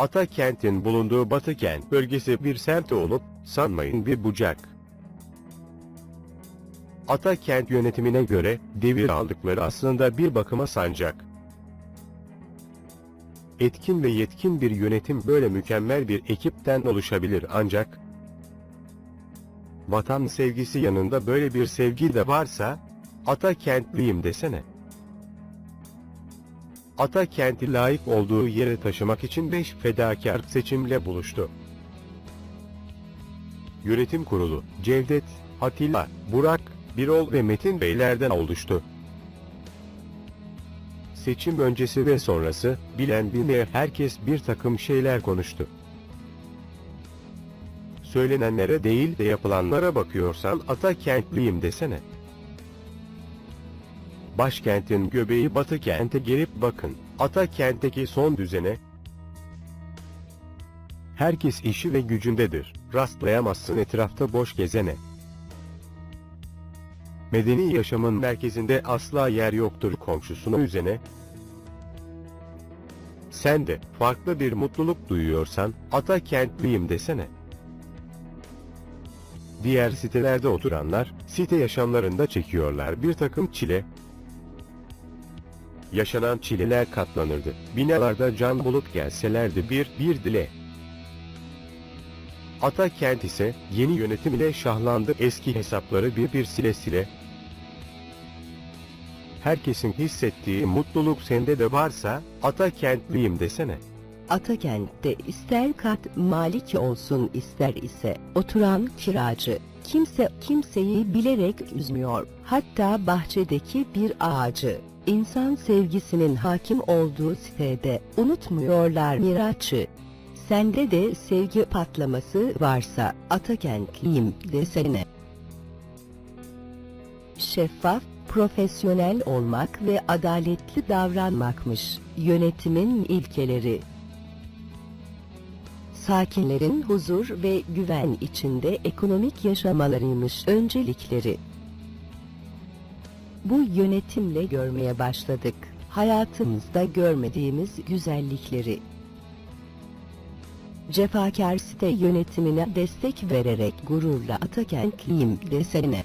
Atakent'in bulunduğu Batıkent bölgesi bir semt olup, sanmayın bir bucak. Atakent yönetimine göre, devir aldıkları aslında bir bakıma sancak. Etkin ve yetkin bir yönetim böyle mükemmel bir ekipten oluşabilir ancak, vatan sevgisi yanında böyle bir sevgi de varsa, Atakentliyim desene. Atakent'i layık olduğu yere taşımak için 5 fedakar seçimle buluştu. Yönetim kurulu, Cevdet, Atilla, Burak, Birol ve Metin Beylerden oluştu. Seçim öncesi ve sonrası, bilen bilmeyen herkes bir takım şeyler konuştu. Söylenenlere değil de yapılanlara bakıyorsan Atakentliyim desene. Başkentin göbeği Batı kente gelip bakın. Ata kentteki son düzene. Herkes işi ve gücündedir. Rastlayamazsın etrafta boş gezene. Medeni yaşamın merkezinde asla yer yoktur komşusuna üzene. Sen de farklı bir mutluluk duyuyorsan, ata kentliyim desene. Diğer sitelerde oturanlar, site yaşamlarında çekiyorlar bir takım çile, yaşanan çileler katlanırdı. Binalarda can bulup gelselerdi bir bir dile. Atakent ise yeni yönetim ile şahlandı eski hesapları bir bir sile sile. Herkesin hissettiği mutluluk sende de varsa Atakentliyim desene. Atakent'te ister kat malik olsun ister ise oturan kiracı. Kimse kimseyi bilerek üzmüyor. Hatta bahçedeki bir ağacı. İnsan sevgisinin hakim olduğu sitede unutmuyorlar miraçı. Sende de sevgi patlaması varsa Atakentliyim desene. Şeffaf, profesyonel olmak ve adaletli davranmakmış yönetimin ilkeleri sakinlerin huzur ve güven içinde ekonomik yaşamalarıymış öncelikleri. Bu yönetimle görmeye başladık. Hayatımızda görmediğimiz güzellikleri. Cefakar site yönetimine destek vererek gururla Atakentliyim desene.